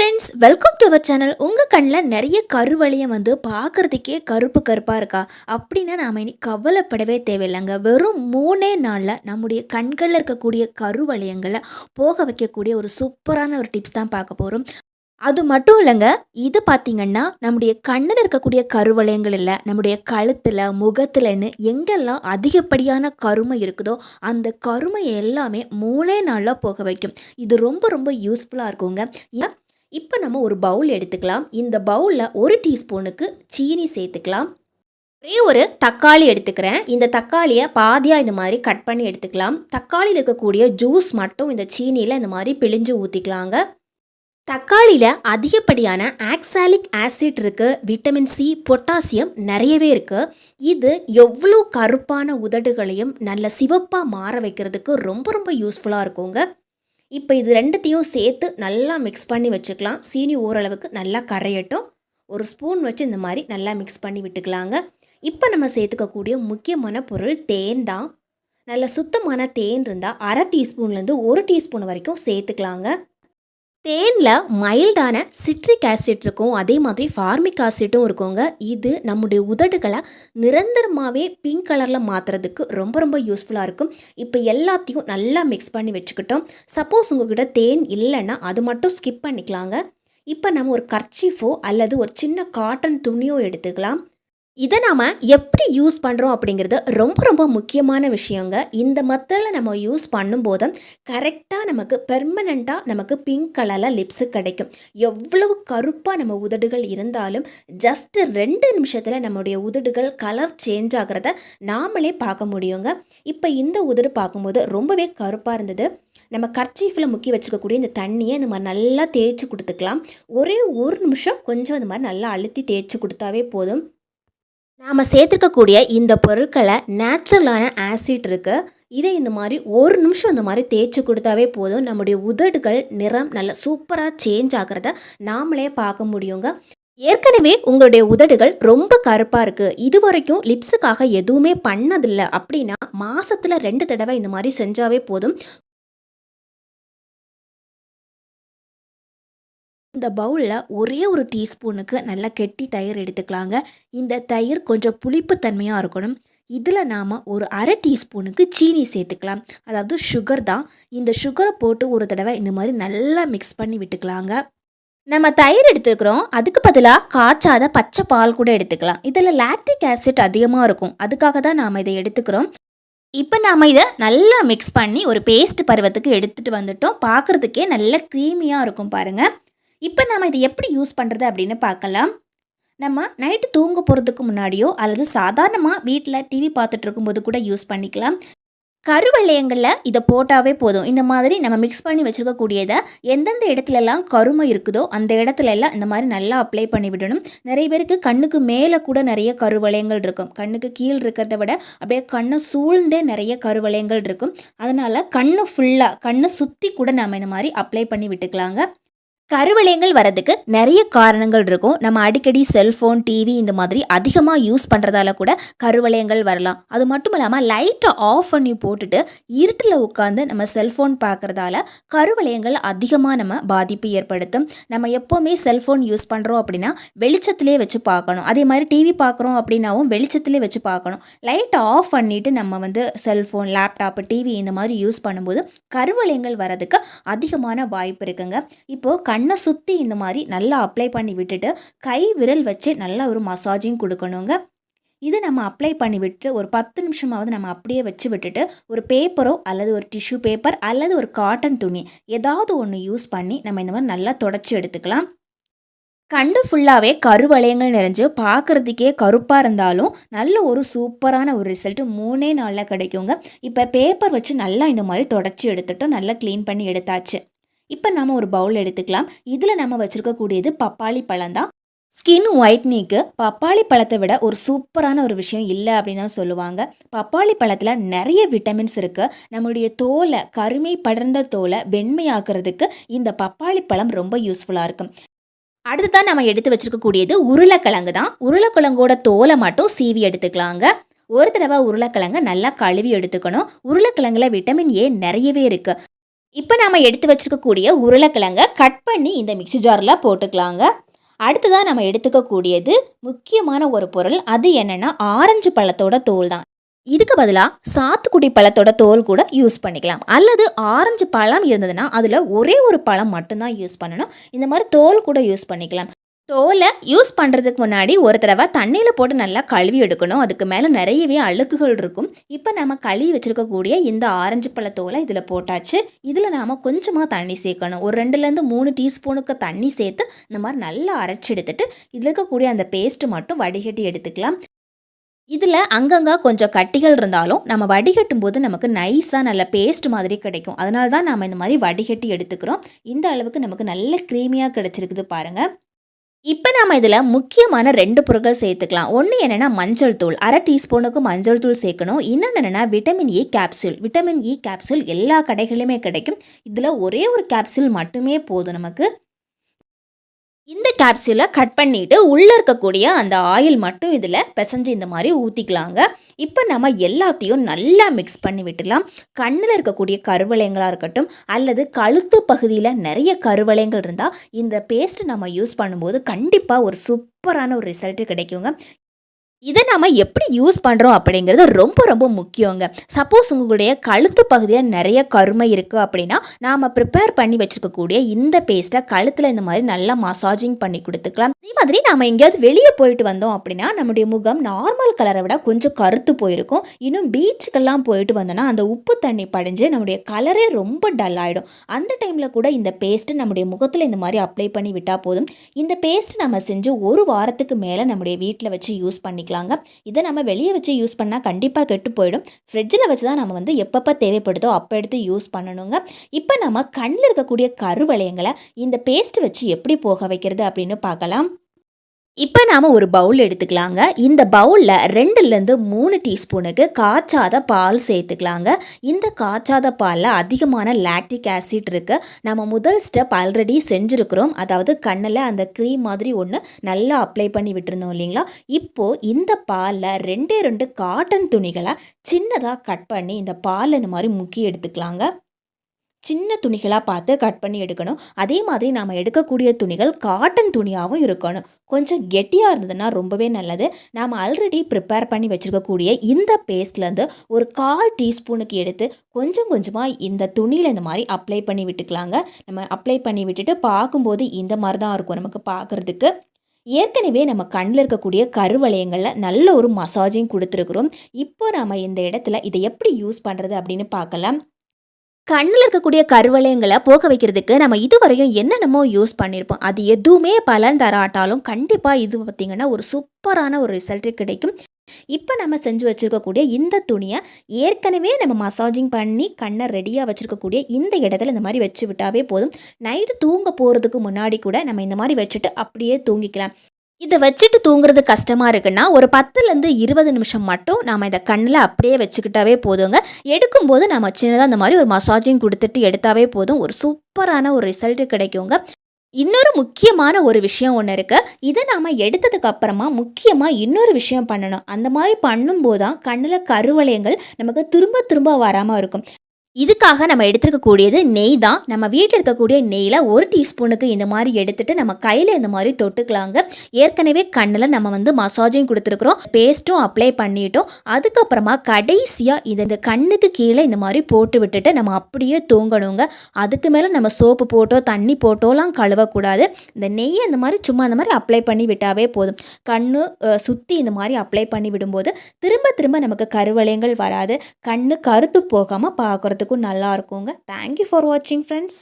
Friends welcome to our channel உங்கள் கண்ணில் நிறைய கருவளையம் வந்து பார்க்குறதுக்கே கருப்பு கருப்பாக இருக்கா? அப்படின்னா நாம் இனி கவலைப்படவே தேவையில்லைங்க. வெறும் மூணே நாளில் நம்முடைய கண்களில் இருக்கக்கூடிய கருவளையங்களை போக வைக்கக்கூடிய ஒரு சூப்பரான ஒரு டிப்ஸ் தான் பார்க்க போகிறோம் அது மட்டும் இல்லைங்க இது பார்த்திங்கன்னா நம்முடைய கண்ணில் இருக்கக்கூடிய கருவளையங்கள் இல்லை நம்முடைய கழுத்தில் முகத்துலன்னு எங்கெல்லாம் அதிகப்படியான கருமை இருக்குதோ அந்த கருமை எல்லாமே மூணே நாளில் போக வைக்கும். இது ரொம்ப ரொம்ப யூஸ்ஃபுல்லாக இருக்குங்க. ஏன் இப்போ நம்ம ஒரு பவுல் எடுத்துக்கலாம். இந்த பவுலில் ஒரு டீஸ்பூனுக்கு சீனி சேர்த்துக்கலாம். ஒரே ஒரு தக்காளி எடுத்துக்கிறேன். இந்த தக்காளியை பாதியாக இந்த மாதிரி கட் பண்ணி எடுத்துக்கலாம். தக்காளியில் இருக்கக்கூடிய ஜூஸ் மட்டும் இந்த சீனியில் இந்த மாதிரி பிழிஞ்சு ஊற்றிக்கலாங்க தக்காளியில் அதிகப்படியான ஆக்சாலிக் ஆசிட் இருக்குது விட்டமின் சி பொட்டாசியம் நிறையவே இருக்குது இது எவ்வளோ கருப்பான உதடுகளையும் நல்ல சிவப்பாக மாற வைக்கிறதுக்கு ரொம்ப ரொம்ப யூஸ்ஃபுல்லாக இருக்குங்க. இப்போ இது ரெண்டுத்தையும் சேர்த்து நல்லா மிக்ஸ் பண்ணி வச்சுக்கலாம். சீனி ஓரளவுக்கு நல்லா கரையட்டும். ஒரு ஸ்பூன் வச்சு இந்த மாதிரி நல்லா மிக்ஸ் பண்ணி விட்டுக்கலாங்க. இப்போ நம்ம சேர்த்துக்கக்கூடிய முக்கியமான பொருள் தேன் தான். நல்ல சுத்தமான தேன் இருந்தால் அரை டீஸ்பூன்லேருந்து ஒரு டீஸ்பூன் வரைக்கும் சேர்த்துக்கலாங்க. தேனில் மைல்டான சிட்ரிக் ஆசிட் இருக்கும் அதே மாதிரி ஃபார்மிக் ஆசிட்டும் இருக்குங்க. இது நம்முடைய உதடுகளை நிரந்தரமாகவே பிங்க் கலரில் மாற்றுறதுக்கு ரொம்ப ரொம்ப யூஸ்ஃபுல்லாக இருக்கும். இப்போ எல்லாத்தையும் நல்லா மிக்ஸ் பண்ணி வச்சுக்கிட்டோம். சப்போஸ் உங்ககிட்ட தேன் இல்லைன்னா அது மட்டும் ஸ்கிப் பண்ணிக்கலாங்க. இப்போ நம்ம ஒரு கர்ச்சீஃபோ அல்லது ஒரு சின்ன காட்டன் துணியோ எடுத்துக்கலாம். இதை நாம் எப்படி யூஸ் பண்ணுறோம் அப்படிங்கிறது ரொம்ப ரொம்ப முக்கியமான விஷயங்க. இந்த மெத்தடில் நம்ம யூஸ் பண்ணும்போது கரெக்டாக நமக்கு பெர்மனண்ட்டாக நமக்கு பிங்க் கலரில் லிப்ஸு கிடைக்கும். எவ்வளவு கருப்பாக நம்ம உதடுகள் இருந்தாலும் ஜஸ்ட்டு ரெண்டு நிமிஷத்தில் நம்முடைய உதடுகள் கலர் சேஞ்ச் ஆகிறத நாமளே பார்க்க முடியுங்க. இப்போ இந்த உதடு பார்க்கும்போது ரொம்பவே கருப்பாக இருந்தது. நம்ம கர்ச்சீஃபில் முக்கி வச்சுக்கக்கூடிய இந்த தண்ணியை இந்த மாதிரி நல்லா தேய்ச்சி கொடுத்துக்கலாம். ஒரே ஒரு நிமிஷம் கொஞ்சம் இந்த மாதிரி நல்லா அழுத்தி தேய்ச்சி கொடுத்தாவே போதும். நாம் சேர்த்துக்கக்கூடிய இந்த பொருட்களை நேச்சுரலான ஆசிட் இருக்குது இதை இந்த மாதிரி ஒரு நிமிஷம் இந்த மாதிரி தேய்ச்சி கொடுத்தாவே போதும். நம்முடைய உதடுகள் நிறம் நல்ல சூப்பராக சேஞ்ச் ஆகிறத நாமளே பார்க்க முடியுங்க. ஏற்கனவே உங்களுடைய உதடுகள் ரொம்ப கருப்பாக இருக்குது இது வரைக்கும் லிப்ஸுக்காக எதுவுமே பண்ணதில்லை. அப்படின்னா மாதத்தில் ரெண்டு தடவை இந்த மாதிரி செஞ்சாவே போதும். இந்த பவுலில் ஒரே ஒரு டீஸ்பூனுக்கு நல்லா கெட்டி தயிர் எடுத்துக்கலாங்க. இந்த தயிர் கொஞ்சம் புளிப்பு தன்மையாக இருக்கணும். இதில் நாம் ஒரு அரை டீஸ்பூனுக்கு சீனி சேர்த்துக்கலாம். அதாவது சுகர் தான். இந்த சுகரை போட்டு ஒரு தடவை இந்த மாதிரி நல்லா மிக்ஸ் பண்ணி விட்டுக்கலாங்க. நம்ம தயிர் எடுத்துக்கிறோம் அதுக்கு பதிலாக காய்ச்சாத பச்சை பால் கூட எடுத்துக்கலாம். இதில் லாக்டிக் ஆசிட் அதிகமாக இருக்கும். அதுக்காக தான் நாம் இதை எடுத்துக்கிறோம். இப்போ நாம் இதை நல்லா மிக்ஸ் பண்ணி ஒரு பேஸ்ட் பருவத்துக்கு எடுத்துகிட்டு வந்துட்டோம். பார்க்குறதுக்கே நல்ல க்ரீமியாக இருக்கும் பாருங்கள் இப்போ நம்ம இதை எப்படி யூஸ் பண்ணுறது அப்படின்னு பார்க்கலாம். நம்ம நைட்டு தூங்க போகிறதுக்கு முன்னாடியோ அல்லது சாதாரணமாக வீட்டில் டிவி பார்த்துட்டு இருக்கும்போது கூட யூஸ் பண்ணிக்கலாம். கருவளையங்களில் இதை போட்டாவே போதும். இந்த மாதிரி நம்ம மிக்ஸ் பண்ணி வச்சுருக்கக்கூடியதை எந்தெந்த இடத்துலலாம் கருமை இருக்குதோ அந்த இடத்துல எல்லாம் இந்த மாதிரி நல்லா அப்ளை பண்ணி விடணும். நிறைய பேருக்கு கண்ணுக்கு மேலே கூட நிறைய கருவளையங்கள் இருக்கும். கண்ணுக்கு கீழ் இருக்கிறத விட அப்படியே கண்ணை சூழ்ந்தே நிறைய கருவளையங்கள் இருக்கும். அதனால் கண்ணு ஃபுல்லாக கண்ணை சுற்றி கூட நம்ம இந்த மாதிரி அப்ளை பண்ணி விட்டுக்கலாங்க. கருவளையங்கள் வரதுக்கு நிறைய காரணங்கள் இருக்கும். நம்ம அடிக்கடி செல்ஃபோன் டிவி இந்த மாதிரி அதிகமாக யூஸ் பண்ணுறதால கூட கருவளையங்கள் வரலாம். அது மட்டும் இல்லாமல் லைட்டை ஆஃப் பண்ணி போட்டுட்டு இருட்டில் உட்காந்து நம்ம செல்ஃபோன் பார்க்குறதால கருவளையங்கள் அதிகமாக நம்ம பாதிப்பு ஏற்படுத்தும். நம்ம எப்போவுமே செல்ஃபோன் யூஸ் பண்ணுறோம் அப்படின்னா வெளிச்சத்திலே வச்சு பார்க்கணும். அதே மாதிரி டிவி பார்க்குறோம் அப்படின்னாவும் வெளிச்சத்திலே வச்சு பார்க்கணும். லைட்டை ஆஃப் பண்ணிவிட்டு நம்ம வந்து செல்ஃபோன் லேப்டாப்பு டிவி இந்த மாதிரி யூஸ் பண்ணும்போது கருவளையங்கள் வரதுக்கு அதிகமான வாய்ப்பு இருக்குங்க. இப்போது கண்ணை சுற்றி இந்த மாதிரி நல்லா அப்ளை பண்ணி விட்டுட்டு கை விரல் வச்சு நல்லா ஒரு மசாஜிங் கொடுக்கணுங்க. இது நம்ம அப்ளை பண்ணி விட்டு ஒரு பத்து நிமிஷமாவது நம்ம அப்படியே வச்சு விட்டுட்டு ஒரு பேப்பரோ அல்லது ஒரு டிஷ்யூ பேப்பர் அல்லது ஒரு காட்டன் துணி ஏதாவது ஒன்று யூஸ் பண்ணி நம்ம இந்த மாதிரி நல்லா தொடச்சி எடுத்துக்கலாம். கண்டு ஃபுல்லாகவே கருவளையங்கள் நிறைஞ்சு பார்க்குறதுக்கே கருப்பாக இருந்தாலும் நல்ல ஒரு சூப்பரான ஒரு ரிசல்ட்டு மூணே நாளில் கிடைக்குங்க. இப்போ பேப்பர் வச்சு நல்லா இந்த மாதிரி தொடச்சி எடுத்துட்டு நல்லா க்ளீன் பண்ணி எடுத்தாச்சு. இப்போ நம்ம ஒரு பவுல் எடுத்துக்கலாம். இதில் நம்ம வச்சுருக்கக்கூடியது பப்பாளி பழம் தான். ஸ்கின் ஒயிட்னிக்கு பப்பாளி பழத்தை விட ஒரு சூப்பரான ஒரு விஷயம் இல்லை அப்படின்னு தான் சொல்லுவாங்க. பப்பாளி பழத்தில் நிறைய விட்டமின்ஸ் இருக்குது நம்மளுடைய தோலை கருமை படர்ந்த தோலை வெண்மையாக்குறதுக்கு இந்த பப்பாளி பழம் ரொம்ப யூஸ்ஃபுல்லாக இருக்கும். அடுத்ததான் நம்ம எடுத்து வச்சிருக்கக்கூடியது உருளைக்கிழங்கு தான். உருளைக்கிழங்கோட தோலை மட்டும் சீவி எடுத்துக்கலாங்க. ஒரு தடவை உருளைக்கிழங்க நல்லா கழுவி எடுத்துக்கணும். உருளைக்கிழங்குல விட்டமின் ஏ நிறையவே இருக்குது இப்போ நாம் எடுத்து வச்சிருக்கக்கூடிய உருளைக்கிழங்க கட் பண்ணி இந்த மிக்ஸி ஜாரில் போட்டுக்கலாங்க. அடுத்ததாக நம்ம எடுத்துக்கக்கூடியது முக்கியமான ஒரு பொருள் அது என்னென்னா ஆரஞ்சு பழத்தோட தோல் தான். இதுக்கு பதிலாக சாத்துக்குடி பழத்தோட தோல் கூட யூஸ் பண்ணிக்கலாம். அல்லது ஆரஞ்சு பழம் இருந்ததுன்னா அதில் ஒரே ஒரு பழம் மட்டும்தான் யூஸ் பண்ணணும். இந்த மாதிரி தோல் கூட யூஸ் பண்ணிக்கலாம். தோலை யூஸ் பண்ணுறதுக்கு முன்னாடி ஒரு தடவை தண்ணியில் போட்டு நல்லா கழுவி எடுக்கணும். அதுக்கு மேலே நிறையவே அழுக்குகள் இருக்கும். இப்போ நம்ம கழுவி வச்சுருக்கக்கூடிய இந்த ஆரஞ்சு பழ தோலை இதில் போட்டாச்சு. இதில் நாம் கொஞ்சமாக தண்ணி சேர்க்கணும். ஒரு ரெண்டுலேருந்து மூணு டீஸ்பூனுக்கு தண்ணி சேர்த்து இந்த மாதிரி நல்லா அரைச்சி எடுத்துட்டு இதில் இருக்கக்கூடிய அந்த பேஸ்ட்டு மட்டும் வடிகட்டி எடுத்துக்கலாம். இதில் அங்கங்கே கொஞ்சம் கட்டிகள் இருந்தாலும் நம்ம வடிகட்டும் போது நமக்கு நைஸாக நல்ல பேஸ்ட் மாதிரி கிடைக்கும். அதனால தான் நம்ம இந்த மாதிரி வடிகட்டி எடுத்துக்கிறோம். இந்த அளவுக்கு நமக்கு நல்ல க்ரீமியாக கிடச்சிருக்குது பாருங்கள் இப்போ நம்ம இதில் முக்கியமான ரெண்டு பொருட்கள் சேர்த்துக்கலாம். ஒன்று என்னென்னா மஞ்சள் தூள். அரை டீஸ்பூனுக்கு மஞ்சள் தூள் சேர்க்கணும். இன்னொன்று என்னென்னா vitamin E capsule vitamin E capsule எல்லா கடைகளிலுமே கிடைக்கும். இதில் ஒரே ஒரு கேப்சூல் மட்டுமே போதும் நமக்கு. இந்த கேப்சியூலை கட் பண்ணிவிட்டு உள்ளே இருக்கக்கூடிய அந்த ஆயில் மட்டும் இதில் பிசைஞ்சு இந்த மாதிரி ஊற்றிக்கலாங்க இப்போ நம்ம எல்லாத்தையும் நல்லா மிக்ஸ் பண்ணி விட்டுலாம். கண்ணில் இருக்கக்கூடிய கருவளையங்களாக இருக்கட்டும் அல்லது கழுத்து பகுதியில் நிறைய கருவளையங்கள் இருந்தால் இந்த பேஸ்ட் நம்ம யூஸ் பண்ணும்போது கண்டிப்பாக ஒரு சூப்பரான ஒரு ரிசல்ட்டு கிடைக்குங்க. இதை நாம் எப்படி யூஸ் பண்ணுறோம் அப்படிங்கிறது ரொம்ப ரொம்ப முக்கியங்க. சப்போஸ் உங்களுடைய கழுத்து பகுதியில் நிறைய கருமை இருக்குது அப்படின்னா நாம் ப்ரிப்பேர் பண்ணி வச்சுருக்கக்கூடிய இந்த பேஸ்ட்டை கழுத்தில் இந்த மாதிரி நல்லா மசாஜிங் பண்ணி கொடுத்துக்கலாம். அதே மாதிரி நாம் எங்கேயாவது வெளியே போயிட்டு வந்தோம் அப்படின்னா நம்முடைய முகம் நார்மல் கலரை விட கொஞ்சம் கருத்து போயிருக்கும். இன்னும் பீச்சுக்கெல்லாம் போயிட்டு வந்தோன்னா அந்த உப்பு தண்ணி படிஞ்சு நம்முடைய கலரே ரொம்ப டல் ஆகிடும் அந்த டைமில் கூட இந்த பேஸ்ட்டு நம்முடைய முகத்தில் இந்த மாதிரி அப்ளை பண்ணி விட்டால் போதும். இந்த பேஸ்ட் நம்ம செஞ்சு ஒரு வாரத்துக்கு மேலே நம்முடைய வீட்டில் வச்சு யூஸ் பண்ணிக்கலாம். பண்ணிக்கலாங்க இதை நம்ம வெளியே வச்சு யூஸ் பண்ணால் கண்டிப்பாக கெட்டு போயிடும். ஃப்ரிட்ஜில் வச்சு தான் நம்ம வந்து எப்பப்போ தேவைப்படுதோ அப்போ எடுத்து யூஸ் பண்ணணுங்க. இப்போ நம்ம கண்ணில் இருக்கக்கூடிய கருவளையங்களை இந்த பேஸ்ட் வச்சு எப்படி போக வைக்கிறது அப்படின்னு பார்க்கலாம். இப்போ நாம் ஒரு பவுல் எடுத்துக்கலாங்க. இந்த பவுலில் ரெண்டுலேருந்து மூணு டீஸ்பூனுக்கு காய்ச்சாத பால் சேர்த்துக்கலாங்க. இந்த காய்ச்சாத பாலில் அதிகமான லாக்டிக் ஆசிட் இருக்குது நம்ம முதல் ஸ்டெப் ஆல்ரெடி செஞ்சுருக்கிறோம். அதாவது கண்ணில் அந்த க்ரீம் மாதிரி ஒன்று நல்லா அப்ளை பண்ணி விட்டுருந்தோம் இல்லைங்களா? இப்போது இந்த பாலில் ரெண்டே ரெண்டு காட்டன் துணிகளை சின்னதாக கட் பண்ணி இந்த பாலில் இந்த மாதிரி முக்கி எடுத்துக்கலாங்க. சின்ன துணிகளாக பார்த்து கட் பண்ணி எடுக்கணும். அதே மாதிரி நாம் எடுக்கக்கூடிய துணிகள் காட்டன் துணியாகவும் இருக்கணும். கொஞ்சம் கெட்டியாக இருந்ததுன்னா ரொம்பவே நல்லது. நாம் ஆல்ரெடி ப்ரிப்பேர் பண்ணி வச்சுருக்கக்கூடிய இந்த பேஸ்ட்லேருந்து ஒரு கால் டீஸ்பூனுக்கு எடுத்து கொஞ்சம் கொஞ்சமாக இந்த துணியில் இந்த மாதிரி அப்ளை பண்ணி விட்டுக்கலாங்க. நம்ம அப்ளை பண்ணி விட்டுட்டு பார்க்கும்போது இந்த மாதிரி தான் இருக்கும் நமக்கு பார்க்குறதுக்கு. ஏற்கனவே நம்ம கண்ணில் இருக்கக்கூடிய கருவளையங்களில் நல்ல ஒரு மசாஜையும் கொடுத்துருக்குறோம். இப்போ நம்ம இந்த இடத்துல இதை எப்படி யூஸ் பண்ணுறது அப்படின்னு பார்க்கலாம். கண்ணில் இருக்கக்கூடிய கருவளையங்களை போக வைக்கிறதுக்கு நம்ம இதுவரையும் என்னென்னமோ யூஸ் பண்ணியிருப்போம் அது எதுவுமே பலன் தராட்டாலும் கண்டிப்பாக இது பார்த்திங்கன்னா ஒரு சூப்பரான ஒரு ரிசல்ட்டு கிடைக்கும். இப்போ நம்ம செஞ்சு வச்சுருக்கக்கூடிய இந்த துணியை ஏற்கனவே நம்ம மசாஜிங் பண்ணி கண்ணை ரெடியாக வச்சுருக்கக்கூடிய இந்த இடத்துல இந்த மாதிரி வச்சு விட்டாவே போதும். நைட்டு தூங்க போகிறதுக்கு முன்னாடி கூட நம்ம இந்த மாதிரி வச்சுட்டு அப்படியே தூங்கிக்கலாம். இதை வச்சுட்டு தூங்குறது கஷ்டமாக இருக்குன்னா ஒரு பத்துலேருந்து இருபது நிமிஷம் மட்டும் நாம் இதை கண்ணில் அப்படியே வச்சுக்கிட்டாவே போதுங்க. எடுக்கும்போது நம்ம சின்னதாக அந்த மாதிரி ஒரு மசாஜிங் கொடுத்துட்டு எடுத்தாவே போதும். ஒரு சூப்பரான ஒரு ரிசல்ட்டு கிடைக்குங்க. இன்னொரு முக்கியமான ஒரு விஷயம் ஒன்று இருக்குது இதை நாம் எடுத்ததுக்கு அப்புறமா முக்கியமாக இன்னொரு விஷயம் பண்ணணும். அந்த மாதிரி பண்ணும்போது தான் கண்ணில் கருவளையங்கள் நமக்கு திரும்ப திரும்ப வராமல் இருக்கும். இதுக்காக நம்ம எடுத்துருக்கக்கூடியது நெய் தான். நம்ம வீட்டில் இருக்கக்கூடிய நெய்யில் ஒரு டீஸ்பூனுக்கு இந்த மாதிரி எடுத்துட்டு நம்ம கையில் இந்த மாதிரி தொட்டுக்கலாங்க. ஏற்கனவே கண்ணில் நம்ம வந்து மசாஜையும் கொடுத்துருக்குறோம். பேஸ்ட்டும் அப்ளை பண்ணிட்டோம். அதுக்கப்புறமா கடைசியாக இது இந்த கண்ணுக்கு கீழே இந்த மாதிரி போட்டு விட்டுட்டு நம்ம அப்படியே தூங்கணுங்க. அதுக்கு மேலே நம்ம சோப்பு போட்டோ தண்ணி போட்டோலாம் கழுவக்கூடாது. இந்த நெய்யை இந்த மாதிரி சும்மா இந்த மாதிரி அப்ளை பண்ணி விட்டாவே போதும். கண்ணு சுற்றி இந்த மாதிரி அப்ளை பண்ணி விடும்போது திரும்ப திரும்ப நமக்கு கருவளையங்கள் வராது. கண்ணு கருத்து போகாமல் பார்க்குறது பார்க்குறதுக்கும் நல்லா இருக்குங்க. தேங்க்யூ ஃபார் வாட்சிங் ஃப்ரெண்ட்ஸ்